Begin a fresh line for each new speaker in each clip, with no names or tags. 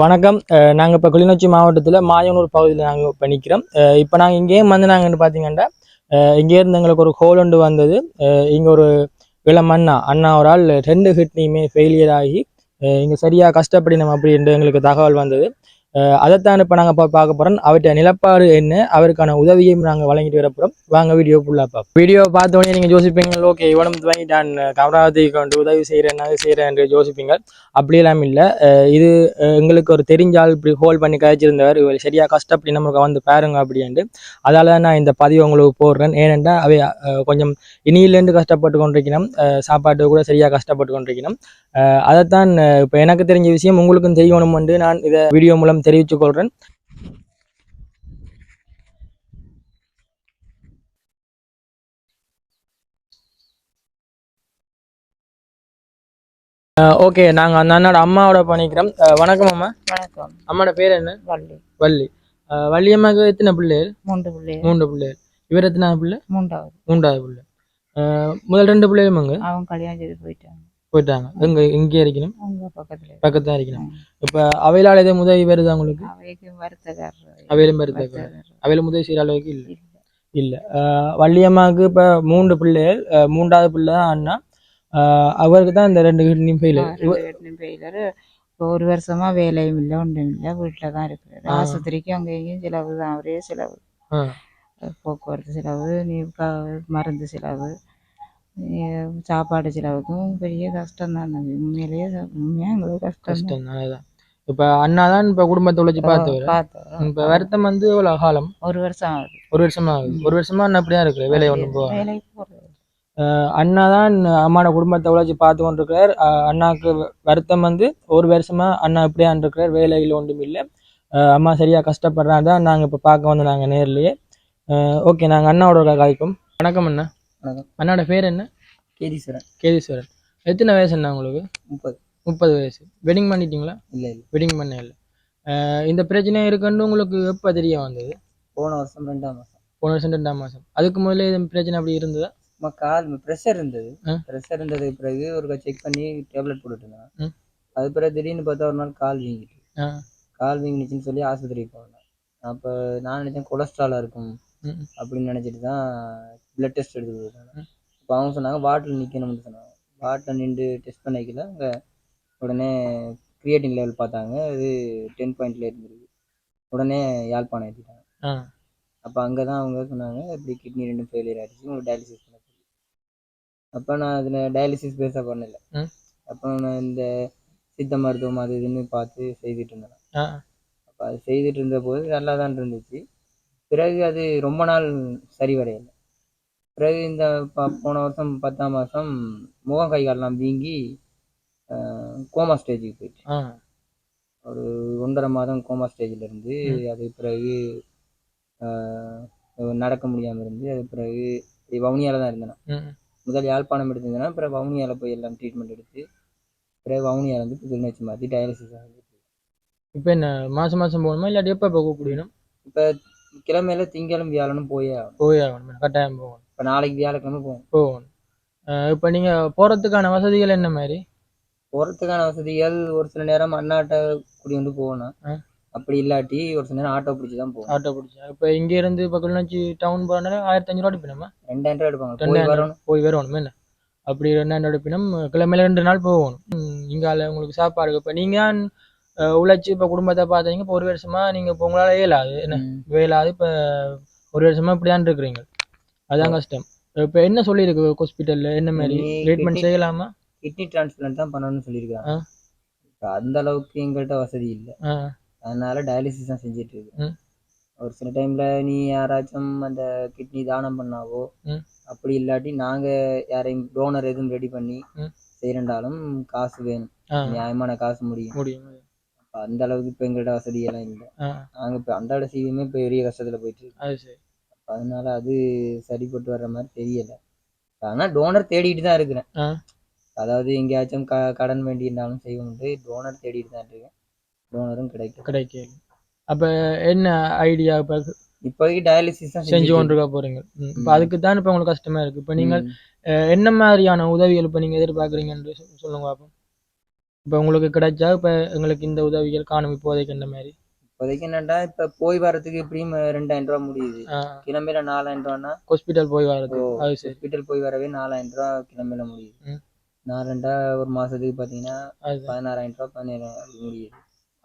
வணக்கம். நாங்கள் இப்போ கிளிநொச்சி மாவட்டத்தில் மாயனூர் பகுதியில் நாங்கள் இப்போ நிற்கிறோம் இப்போ நாங்கள் இங்கேயும் வந்து நாங்கள் பார்த்தீங்கன்னா இங்கேருந்து எங்களுக்கு ஒரு ஹோல் ஒன்று வந்தது. இங்கே ஒரு இளம் அண்ணா அண்ணா ஒரு ஆள் ரெண்டு கிட்னியுமே ஃபெயிலியர் ஆகி இங்கே சரியாக கஷ்டப்படினோம் அப்படின்ட்டு எங்களுக்கு தகவல் வந்தது. அதைத்தான் இப்போ நாங்கள் இப்போ பார்க்க போகிறோம் அவர்கிட்ட நிலப்பாடு என்ன? அவருக்கான உதவியையும் நாங்கள் வழங்கிட்டு வரப்போகிறோம் வாங்க வீடியோ ஃபுல்லாக பார்ப்போம். வீடியோ பார்த்த உடனே நீங்கள் யோசிப்பீங்க ஓகே இவனும் வாங்கிட்டான் கமராவதிக்கு கொண்டு உதவி செய்கிறேன் அது செய்கிறேன் என்று யோசிப்பீங்க. அப்படியெல்லாம் இல்லை. இது எங்களுக்கு ஒரு தெரிஞ்சால் இப்படி ஹோல்ட் பண்ணி கழிச்சிருந்தவர் இவர் சரியாக கஷ்டப்படி நமக்கு வந்து பாருங்க அப்படின்ட்டு. அதால் தான் நான் இந்த பதிவு உங்களுக்கு போடுறேன். ஏனென்றால் அவை கொஞ்சம் இனியிலேருந்து கஷ்டப்பட்டு கொண்டிருக்கணும். சாப்பாட்டு கூட சரியாக கஷ்டப்பட்டு கொண்டிருக்கணும். அதைத்தான் இப்போ எனக்கு தெரிஞ்ச விஷயம் உங்களுக்கும் தெரியணும் வந்து நான் இதை வீடியோ மூலம் தெரிவித்துக் கொள்கிறேன் ஓகே நாங்கள் அந்த அண்ணாட அம்மாவோட பண்ணிக்கிறோம். வணக்கம் அம்மா.
வணக்கம்.
அம்மாவோட பேர் என்ன?
வள்ளி.
வள்ளி. அஹ், வள்ளியம்மாவுக்கு எத்தனை பிள்ளைகள்?
மூன்று பிள்ளை
மூன்று பிள்ளைகள். இவர் எத்தனை பிள்ளை?
மூன்றாவது.
மூன்றாவது பிள்ளை. முதல் ரெண்டு பிள்ளைகளும்
அவன் கல்யாணம் செய்து போயிட்டாங்க.
போயிட்டாங்க. எங்க இங்கே இருக்கணும்.
அவங்க பக்கத்துல
பக்கத்து தான் இருக்கணும். இப்போ அவையிலால் எதுவும் உதவி வருது உங்களுக்கு?
அவைக்கு வருத்தக்காரர்
அவையிலும் வருது
வருத்தக்காரர்.
அவையிலும் உதவி செய்கிற அளவுக்கு இல்லை.
இல்ல.
வள்ளியம்மாவுக்கு இப்போ மூன்று பிள்ளைகள் மூன்றாவது பிள்ளை தான் அண்ணா. அவருக்கு தான் இந்த ரெண்டு கிட்னியும் ஃபெயில்
ஆ, ரெண்டு பேரும் பெயிலரு இப்போ ஒரு வருஷமா வேலையும் இல்லை ஒன்றும் இல்லை வீட்டில் தான் இருக்கிறாரு. ஆஸ்பத்திரிக்கு அங்கே இங்கேயும் செலவு தான் ஒரே செலவு. போக்குவரத்து செலவு நீ மருந்து செலவு. சாப்பாடு செலவுக்கும் பெரிய கஷ்டம் தான் உண்மையிலேயே உண்மையாக எங்களுக்கு கஷ்டம் தான்
இப்போ அண்ணா தான் இப்போ குடும்பத்தை உழைச்சி பார்த்தவர். இப்போ வருத்தம் வந்து எவ்வளோ காலம்
ஒரு வருஷம் ஆகுது.
ஒரு வருஷமா ஆகுது. ஒரு வருஷமா அண்ணா வேலையை ஒன்றும் போக
வேலைக்கு போகிறது
அண்ணா தான் அம்மாவோட குடும்பத்தை உழைச்சி பார்த்து கொண்டிருக்கிறார். அஹ் அண்ணாக்கு வருத்தம் வந்து ஒரு வருஷமா அண்ணா இப்படியா இருக்கிறார். வேலையில் ஒன்றும் இல்லை. அம்மா சரியா கஷ்டப்படுறா தான் நாங்கள் இப்போ பார்க்க வந்து நாங்கள் நேர்லயே. ஓகே நாங்கள் அண்ணாவோட காய்க்கும் வணக்கம் அண்ணா.
வணக்கம்.
அண்ணாவோட பேர் என்ன?
கேதீஸ்வரன்.
கேதீஸ்வரன். எத்தனை வயசு அண்ணா உங்களுக்கு?
முப்பது.
முப்பது வயசு. வெட்டிங் பண்ணிட்டீங்களா?
இல்லை இல்லை.
வெட்டிங் பண்ண இல்லை இந்த பிரச்சனை இருக்குன்னு உங்களுக்கு எப்போ தெரிய வந்தது?
போன வருஷம் ரெண்டாம் மாதம்
போன வருஷம் ரெண்டாம் மாதம் அதுக்கு முதல்ல இது பிரச்சனை அப்படி இருந்ததா?
சும்மா கால் ப்ரெஷர் இருந்தது. ப்ரெஷர் இருந்ததுக்கு பிறகு ஒரு செக் பண்ணி டேப்லெட் போட்டுட்டு இருந்தேன். அது பிறகு திடீர்னு பார்த்தா ஒரு நாள் கால் வீங்கிட்டு. கால் வீங்கினுச்சுன்னு சொல்லி ஆஸ்பத்திரிக்கு போனேன். அப்போ நான் நினைச்சேன் கொலஸ்ட்ராலாக இருக்கும். அப்படின்னு நினச்சிட்டு தான் பிளட் டெஸ்ட்
ம்.
இப்போ அவங்க சொன்னாங்க வாட்டில் நிற்கணும்னு சொன்னாங்க. வாட்டில் நின்று டெஸ்ட் பண்ணிக்கல. அங்கே உடனே கிரியேட்டின் லெவல் பார்த்தாங்க. அது டென் பாயிண்ட்ல இருந்திருக்கு உடனே யாழ்ப்பாணம் ஏற்றிட்டாங்க அப்போ அங்கே தான் அவங்க சொன்னாங்க இப்படி கிட்னி ரெண்டும் ஃபெயிலியர் ஆயிடுச்சு உங்களுக்கு டயாலிசிஸ் பண்ண சொல்லி. அப்போ நான் அதில் டயாலிசிஸ் பெருசாக பண்ணல. அப்போ நான் இந்த சித்த மருத்துவம் அது இதுன்னு பார்த்து செய்துட்டு இருந்தேன். அப்போ அது செய்துட்டு இருந்த போது நல்லா தான் இருந்துச்சு. பிறகு அது ரொம்ப நாள் சரி வரையலை பிறகு இந்த ப- போன வருஷம் பத்தாம் மாதம் முகம் கை காலெல்லாம் வீங்கி கோமா ஸ்டேஜுக்கு போயிடுச்சு. ஒரு ஒன்றரை மாதம் கோமா ஸ்டேஜில் இருந்து அது பிறகு நடக்க முடியாமல் இருந்து அது பிறகு வவுனியால தான் இருந்தேன் முதல் யாழ்ப்பாணம் எடுத்திருந்தேன்னா அப்புறம் வவுனியால போய் எல்லாம் ட்ரீட்மெண்ட் எடுத்து பிறகு வவுனியால இப்போ கிளிநொச்சி மாற்றி டயாலிசிஸ் ஆகுது
இப்போ என்ன மாசம் மாசம் போகணுமா? இல்லாட்டி எப்போ எப்போ கூப்பிடணும்
இப்போ கிழமையில திங்களும் வியாழனும் போயே ஆகணும்.
போய் ஆகணும். கட்டாயம் போகணும்.
இப்போ நாளைக்கு வியாழக்கிழமை போகணும்.
போகணும். இப்போ நீங்கள் போகிறதுக்கான வசதிகள் என்ன மாதிரி?
போகிறதுக்கான வசதிகள் ஒரு சில நேரம் அண்ணாட்ட குடி வந்து போகணும். அப்படி இல்லாட்டி ஒரு சில நேரம் ஆட்டோ பிடிச்சி தான் போகணும்.
ஆட்டோ பிடிச்சா. இப்போ இங்கேருந்து இப்போ கிளிநொச்சி டவுன் போகிறனால ஆயிரத்தி அஞ்சூறுவா எடுப்பினோமா
ரெண்டாயிரம் ரூபா எடுப்பாங்க. போய்
ரெண்டாயிரம்
வரணும்.
போய் வரணும். என்ன? அப்படி ரெண்டாயிரம் எடுப்பினம் கிழமையில ரெண்டு நாள் போகணும். இங்கால உங்களுக்கு சாப்பாடு. இப்போ நீங்கள் உழைச்சி இப்போ குடும்பத்தை பார்த்தீங்க இப்போ ஒரு வருஷமா நீங்கள் இப்போ உங்களால் இயலாது. என்ன?
ம்.
வேலாது இப்போ ஒரு வருஷமா இப்படி தான் இருக்கிறீங்க. அதான் கஷ்டம். இப்போ என்ன சொல்லியிருக்கு ஹாஸ்பிட்டலில் என்ன மாதிரி? ட்ரீட்மெண்ட் செய்யலாமா?
கிட்னி டிரான்ஸ்பிளான்ட் தான் பண்ணணும்னு சொல்லியிருக்காங்க. அந்த அளவுக்கு எங்கள்கிட்ட வசதி இல்லை. அதனால டயாலிசிஸ் தான் செஞ்சுட்டு இருக்கு. ஒரு சில டைம்ல நீ யாராச்சும் அந்த கிட்னி தானம் பண்ணாவோ. அப்படி இல்லாட்டி நாங்க யாரையும் டோனர் எதுவும் ரெடி பண்ணி. செய்யறண்டாலும் காசு வேணும். நியாயமான காசு முடியும்
முடியும்.
அந்த அளவுக்கு இப்போ எங்கள்கிட்ட வசதி எல்லாம் இல்லை நாங்க இப்போ அன்றாட சீவியுமே இப்போ பெரிய கஷ்டத்துல போயிட்டு அதனால அது சரிப்பட்டு வர்ற மாதிரி தெரியல. ஆனா டோனர் தேடிட்டு தான் இருக்கிறேன். அதாவது எங்கேயாச்சும் க கடன் வேண்டியிருந்தாலும் செய்வோம்ட்டு டோனர் தேடிட்டு தான் இருக்கேன். டோனரும் கிடைக்கும்
கிடைக்கல. அப்போ என்ன ஐடியா இப்போ
இப்போதைக்கு டயாலிசிஸ் தான்
செஞ்சு
செஞ்சுட்டு
கொண்டு இருக்க போறீங்க. இப்போ. அதுக்கு தான் இப்போ உங்களுக்கு கஷ்டமா இருக்கு. இப்போ நீங்கள். அஹ், என்ன மாதிரியான உதவிகள் இப்போ நீங்கள் எதிர்பார்க்குறீங்கன்னு சொல்லுங்க பாப்போம். இப்போ உங்களுக்கு கிடைச்சா இப்போ எங்களுக்கு இந்த உதவிகள் காணும் இப்போதைக்கு இந்த மாதிரி.
இப்போதைக்கு என்னடா இப்ப போய் வரதுக்கு எப்படியும் ரெண்டாயிரம் ரூபா முடியுது. கிளம்பில நாலாயிரம் ரூபான்னா
ஹாஸ்பிட்டல் போய் வர்றது
ஓ,
அது சரி.
ஹாஸ்பிட்டல் போய் வரவே நாலாயிரம் ரூபா கிளம்பில முடியுது. ரூபா ஒரு மாசத்துக்கு பாத்தீங்கன்னா
அதுதான்
பதினாறாயிரம் ரூபா பதினேழாயிரம் முடியுது.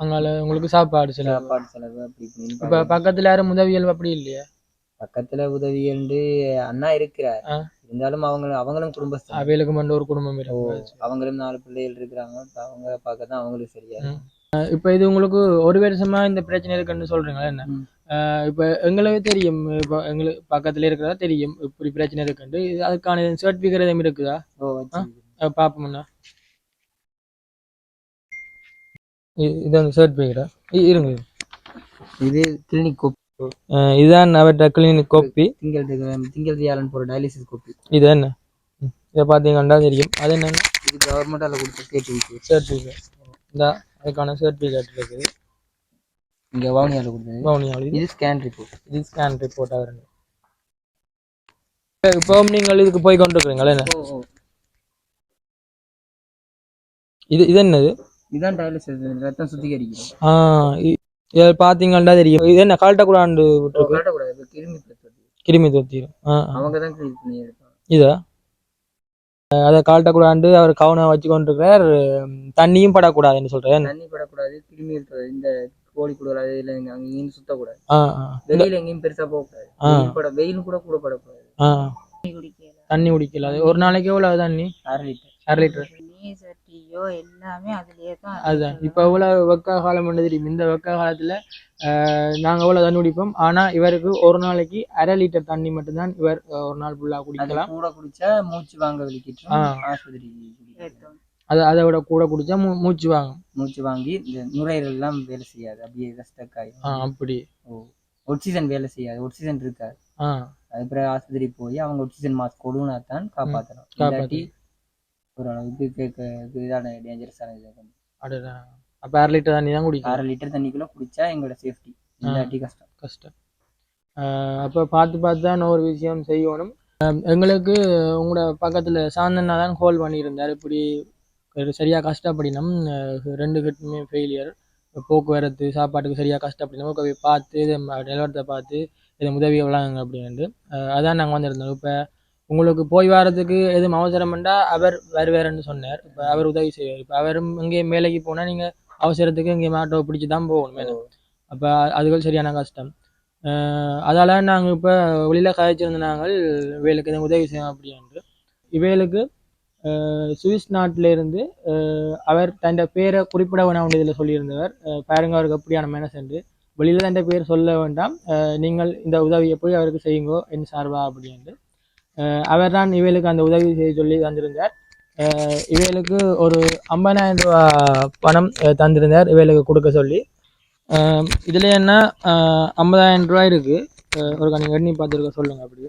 அங்கால உங்களுக்கு சாப்பாடு சில
சாப்பாடு செலவு அப்படி
இப்போ பக்கத்துல யாரும் உதவிகள் அப்படி இல்லையா?
பக்கத்துல உதவிகள்ண்டு அண்ணா இருக்கிறார். இருந்தாலும் அவங்க அவங்களும் குடும்பஸ்தர்.
அவைகளுக்கு மட்டும் ஒரு குடும்பம் இருக்கு.
அவங்களும் நாலு பிள்ளைகள் இருக்கிறாங்க. அவங்க பார்க்க தான் அவங்களுக்கு சரியா.
இப்போ இது உங்களுக்கு ஒரு வருஷமா இந்த பிரச்சனை இருக்குன்னு சொல்றீங்களா என்ன? இப்போ எங்களுக்கு தெரியும். இப்போ எங்களுக்கு பக்கத்துல இருக்கிறதா தெரியும். இப்படி பிரச்சனை இருக்குன்ட்டு. இது அதுக்கான சர்டிஃபிகேட் எதுவும் இருக்குதா? இ- இது அந்த சர்டிஃபிகேட்டா இருங்க
இது கிளினிக்
இதுதான் அவர்கிட்ட கிளினிக் கோப்பி.
திங்கள் திங்க- திங்கள் வியாழன் போற டயாலிசிஸ் கோப்பி.
இது என்ன. இதை பார்த்தீங்கன்னா தெரியும். அது என்ன
இது கவர்மெண்டால கொடுத்த சர்டிஃபிகேட்
சர்டிஃபிகேட் இந்த அதுக்கான சர்டிஃபிகேட் இருக்குது.
இங்க வவுனியால கொடுத்தது.
கவுனியாவில் இது
ஸ்கேன் ரிப்போர்ட்
இது ஸ்கேன் ரிப்போர்ட்டாக இருக்கு இப்போ நீங்கள் இதுக்கு போய் கொண்டிருக்கிறீங்களா என்ன?
ஓ ஓ.
இது இது என்னது?
இதான் டயாலிசிஸ் ரத்தம் சுத்திகரிக்கிறோம்
ஆ இ- இதை பார்த்தீங்கன்னா தெரியும். இது என்ன கால்ட்டக்கூடாண்டு விட்டுருக்கு?
காட்டக்கூடாது இப்ப கிருமி
தொத்திரும்.
அவங்க தான்
இதா? அதை கால்ட்டக்கூடாண்டு அவர் கவனம் வச்சு கொண்டிருக்கிறார் தண்ணியும் படக்கூடாதுன்னு சொல்றேன்.
தண்ணி படக்கூடாது கிருமி இருக்கிறது இந்த கோழி கூட இல்ல இங்க அங்க இங்கேயும் சுத்தக்கூடாது. வெளியில எங்கேயும் பெருசா போகக்கூடாது. வெயில் கூட கூட படக்கூடாது.
ஆ
குடிக்கல.
தண்ணி குடிக்கல. ஒரு நாளைக்கு எவ்வளவு தண்ணி?
அரை லிட்டர்.
அரை லிட்டர்.
சட்டியோ எல்லாமே அதுலயே தான்
அதுதான். இப்போ எவ்வளவு வெக்க காலம் பண்ண தெரியும் இந்த வெக்க காலத்துல ஆஹ், நாங்க எவ்வளவு தண்ணி குடிப்போம். ஆனா இவருக்கு ஒரு நாளைக்கு அரை லிட்டர் தண்ணி மட்டும்தான் இவர் ஒரு நாள் ஃபுல்லா
அது
குடிக்கலாம்.
கூட குடிச்சா மூச்சு வாங்க வலிக்கிட்டு
ஆ.
ஆஸ்பத்திரி.
அது அதை விட கூட குடிச்சா மூ மூச்சு வாங்கும்.
மூச்சு வாங்கி இந்த நுரையீரல் எல்லாம் வேலை செய்யாது. அப்படியே ஸ்டக்
ஆ
ஆயிடும்
அப்படி.
ஓ ஒக்சிஜன் வேலை செய்யாது. ஒக்சிஜன் இருக்காது.
ஆ.
அது பிறகு ஆஸ்பத்திரி போய் அவங்க ஒக்சிஜன் மாஸ்க் கொடுனா தான் காப்பாற்றணும் இல்லாட்டி ஓரளவுக்கு கேட்க இதான டேஞ்சரஸான இது
அடடா. அப்ப அரை லிட்டர் தண்ணி தான் குடிக்கும்
அரை லிட்டர் தண்ணிக்குள்ள குடிச்சா எங்களோட சேஃப்டி இல்லாட்டி கஷ்டம்.
கஷ்டம். அப்ப பார்த்து பார்த்து தான் ஒரு விஷயம் செய்யணும். எங்களுக்கு உங்களோட பக்கத்துல சாந்தனா தான் கால் பண்ணியிருந்தார். இப்படி ஒரு சரியா கஷ்டப்படினோம். ரெண்டு கிட்டுமே ஃபெயிலியர் போக்குவரத்து சாப்பாட்டுக்கு சரியா கஷ்டப்படினோம். போய் பார்த்து நிலவரத்தை பார்த்து இதை உதவி வழங்குங்க அப்படின்ட்டு அதான் நாங்கள் வந்திருந்தோம். இப்போ உங்களுக்கு போய் வரதுக்கு எதுவும் அவசரம்ண்டா அவர் வருவாருன்னு சொன்னார். இப்போ அவர் உதவி செய்வார். இப்போ அவரும் இங்கே மேலைக்கு போனால் நீங்கள் அவசரத்துக்கு இங்கே ஆட்டோ பிடிச்சி தான் போகணும் மேலே. அப்போ அதுகள் சரியான கஷ்டம். அதால நாங்கள் இப்போ வெளியில் கதைச்சிருந்த நாங்கள் இவைகளுக்கு எதுவும் உதவி செய்யணும் அப்படின்ட்டு இவைகளுக்கு சுவிஸ் நாட்டில இருந்து அஹ் அவர் தன் பேரை குறிப்பிட வேணாம் இதில் சொல்லியிருந்தவர். பாருங்க அவருக்கு அப்படியான மனசென்று வெளியில் தன் பேர் சொல்ல வேண்டாம். நீங்கள் இந்த உதவியை போய் அவருக்கு செய்யுங்கோ என் சார்பா அப்படின்ட்டு அவர் தான் இவைகளுக்கு அந்த உதவி செய்ய சொல்லி தந்திருந்தார். அஹ் இவைகளுக்கு ஒரு ஐம்பதாயிரம் ரூபா பணம் தந்திருந்தார் இவைகளுக்கு கொடுக்க சொல்லி. இதுல என்ன ஐம்பதாயிரம் ரூபாய் இருக்கு. அஹ் ஒரு நீங்கள் எண்ணி பார்த்துருக்க சொல்லுங்க அப்படி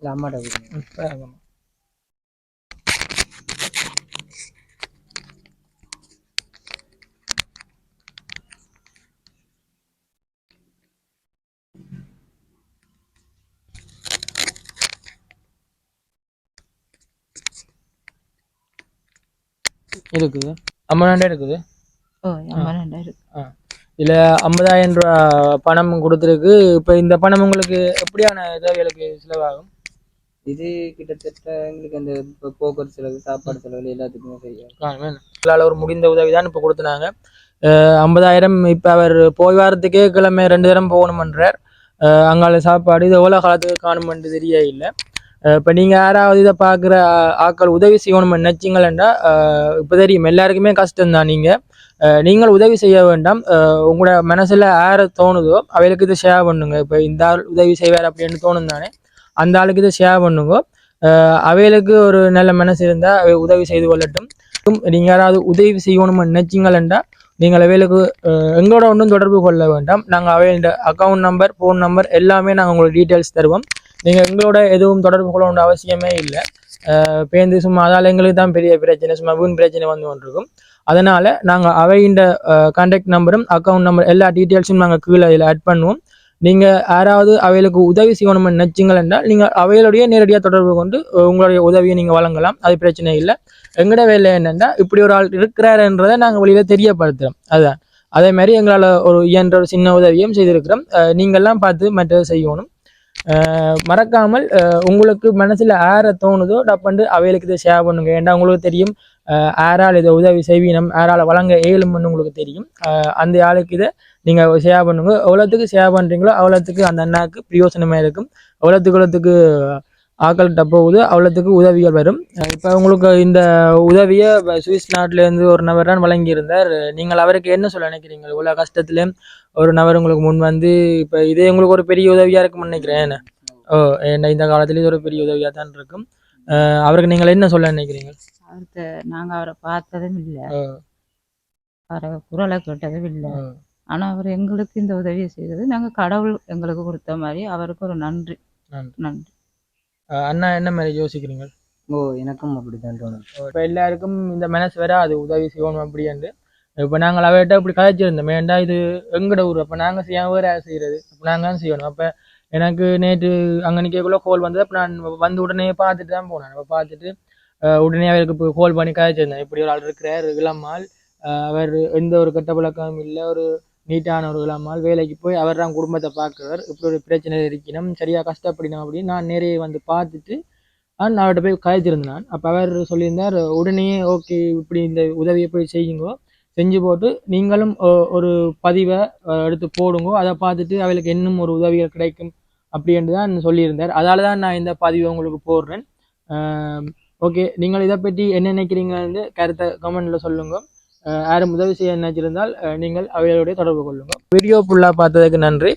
இல்லை அம்மாட்ட
இருக்குது. ஐம்பதாயிரம் இருக்குது?
ஓ
இதுல ஐம்பதாயிரம் ரூபா பணம் கொடுத்துருக்கு. இப்போ இந்த பணம் உங்களுக்கு எப்படியான தேவைகளுக்கு செலவாகும்?
இது கிட்டத்தட்ட எங்களுக்கு அந்த போக்குவரத்து செலவு சாப்பாடு செலவு எல்லாத்துக்குமே சரியா
உங்களால் ஒரு முடிந்த உதவி தான் இப்போ கொடுத்துனாங்க. ஐம்பதாயிரம் இப்போ அவர் போய் வாரத்துக்கே கிழமை ரெண்டு தரம் போகணுமன்றார். அங்கால சாப்பாடு இது எவ்வளோ காலத்துக்கு காணுமென்று தெரிய இல்லை. இப்போ நீங்கள் யாராவது இதை பார்க்குற ஆட்கள் உதவி செய்யணும்னு நினச்சிங்களா இப்போ தெரியும் எல்லாருக்குமே கஷ்டம்தான் நீங்கள் நீங்கள் உதவி செய்ய வேண்டாம். உங்களோட மனசில் யாரை தோணுதோ அவைகளுக்கு இதை ஷேர் பண்ணுங்க. இப்போ இந்த ஆள் உதவி செய்வார் அப்படின்னு தோணும் தானே அந்த ஆளுக்கு இதை ஷேர் பண்ணுங்க. அவைகளுக்கு ஒரு நல்ல மனசு இருந்தால் அவை உதவி செய்து கொள்ளட்டும். நீங்கள் யாராவது உதவி செய்யணும்னு நினச்சிங்களா நீங்கள் அவைகளுக்கு எங்களோட ஒன்றும் தொடர்பு கொள்ள வேண்டாம். நாங்கள் அவையோட அக்கௌண்ட் நம்பர் ஃபோன் நம்பர் எல்லாமே நாங்கள் உங்களுக்கு டீட்டெயில்ஸ் தருவோம். நீங்கள் எங்களோட எதுவும் தொடர்பு கொள்ள வேண்டிய அவசியமே இல்லை. பேருந்து சும்மா அதால் எங்களுக்கு தான் பெரிய பிரச்சனை சும்மா வீண் பிரச்சனை வந்து கொண்டிருக்கும். அதனால் நாங்கள் அவையின் கான்டாக்ட் நம்பரும் அக்கௌண்ட் நம்பர் எல்லா டீட்டெயில்ஸும் நாங்கள் கீழே இதில் ஆட் பண்ணுவோம். நீங்கள் யாராவது அவைகளுக்கு உதவி செய்யணும்னு நினைச்சிங்கள் என்றால் நீங்கள் அவைகளுடைய நேரடியாக தொடர்பு கொண்டு உங்களுடைய உதவியை நீங்கள் வழங்கலாம். அது பிரச்சனை இல்லை. எங்கட வேலை என்னென்னா இப்படி ஒரு ஆள் இருக்கிறாருன்றதை நாங்கள் வெளியில் தெரியப்படுத்துகிறோம் அதுதான் அதே மாதிரி எங்களால் ஒரு இயன்ற ஒரு சின்ன உதவியும் செய்திருக்கிறோம். நீங்கள்லாம் பார்த்து மற்றதை செய்யணும். மறக்காமல் உங்களுக்கு மனசில் ஆற தோணுதோ டப்பண்டு அவைகளுக்கு இதை ஷேர் பண்ணுங்க. ஏன்டா உங்களுக்கு தெரியும்? ஆறால் இதை உதவி செய்வீனம். ஆறால் வழங்க இயலும்னு உங்களுக்கு தெரியும். அந்த ஆளுக்கு இதை நீங்கள் ஷேர் பண்ணுங்க. எவ்வளோத்துக்கு ஷேர் பண்ணுறீங்களோ அவ்வளோத்துக்கு அந்த அண்ணாக்கு பிரயோசனமாக இருக்கும். எவ்வளோத்துக்கு எவ்வளோத்துக்கு ஆக்கள்கிட்ட போகுது அவ்வளோத்துக்கு உதவிகள் வரும். இப்போ உங்களுக்கு இந்த உதவியை சுவிஸ் நாட்டிலேருந்து ஒரு நபர் தான் வழங்கியிருந்தார். நீங்கள் அவருக்கு என்ன சொல்ல நினைக்கிறீங்க? இவ்வளோ கஷ்டத்துல ஒரு நபர் உங்களுக்கு முன் வந்து இப்போ இதே உங்களுக்கு ஒரு பெரிய உதவியாக இருக்கும்னு நினைக்கிறேன்? ஓ என்ன இந்த காலத்துல இது ஒரு பெரிய உதவியாக தான் இருக்கும். அவருக்கு நீங்கள் என்ன சொல்ல நினைக்கிறீங்க?
அவர்கிட்ட நாங்கள் அவரை பார்த்ததும் இல்லை. அவரை குரலை கேட்டதும் இல்லை. ஆனால் அவர் எங்களுக்கு இந்த உதவியை செய்தது. நாங்கள் கடவுள் எங்களுக்கு கொடுத்த மாதிரி அவருக்கு ஒரு நன்றி.
நன்றி. அண்ணா என்ன மாதிரி யோசிக்கிறீங்க?
ஓ எனக்கும் அப்படித்தான் தோணுது.
இப்போ எல்லாருக்கும் இந்த மனசு வேற அது உதவி செய்யணும் அப்படின்ட்டு இப்போ நாங்கள் அவர்கிட்ட இப்படி கதைச்சிருந்தோம் ஏன்டா இது எங்கட ஊர்? அப்போ நாங்கள் செய்ய வேறு செய்கிறது அப்போ நாங்கள் தான் செய்யணும். அப்போ எனக்கு நேற்று அங்கே நிற்கக்குள்ள கோல் வந்தது அப்போ நான் வந்து உடனே பார்த்துட்டு தான் போனேன். அப்போ பார்த்துட்டு உடனே அவருக்கு இப்போ கோல் பண்ணி கதைச்சிருந்தேன். இப்படி ஒரு ஆள் இருக்கிறார் இளமால் அஹ், அவர் எந்த ஒரு கெட்ட பழக்கமும் இல்லை ஒரு நீட்டான ஒரு இல்லாமல் வேலைக்கு போய் அவர் தான் குடும்பத்தை பார்க்குறவர். இப்படி ஒரு பிரச்சனை இருக்கணும் சரியாக கஷ்டப்படினோம் அப்படின்னு நான் நிறைய வந்து பார்த்துட்டு நான் அவர்கிட்ட போய் கதைச்சிருந்தேன் நான் அப்போ அவர் சொல்லியிருந்தார் உடனே ஓகே இப்படி இந்த உதவியை போய் செய்யுங்கோ. செஞ்சு போட்டு நீங்களும் ஒரு பதிவை எடுத்து போடுங்கோ. அதை பார்த்துட்டு அவளுக்கு இன்னும் ஒரு உதவிகள் கிடைக்கும். அப்படின்ட்டு தான் சொல்லியிருந்தார். அதால் தான் நான் இந்த பதிவை உங்களுக்கு போடுறேன். ஓகே நீங்கள் இதை பற்றி என்ன நினைக்கிறீங்கன்னு கருத்தை கமெண்டில் சொல்லுங்கள் யாரும் உதவி செய்ய நினைச்சிருந்தால் நீங்கள் அவைகளுடைய தொடர்பு கொள்ளுங்கள். வீடியோ ஃபுல்லாக பார்த்ததுக்கு நன்றி.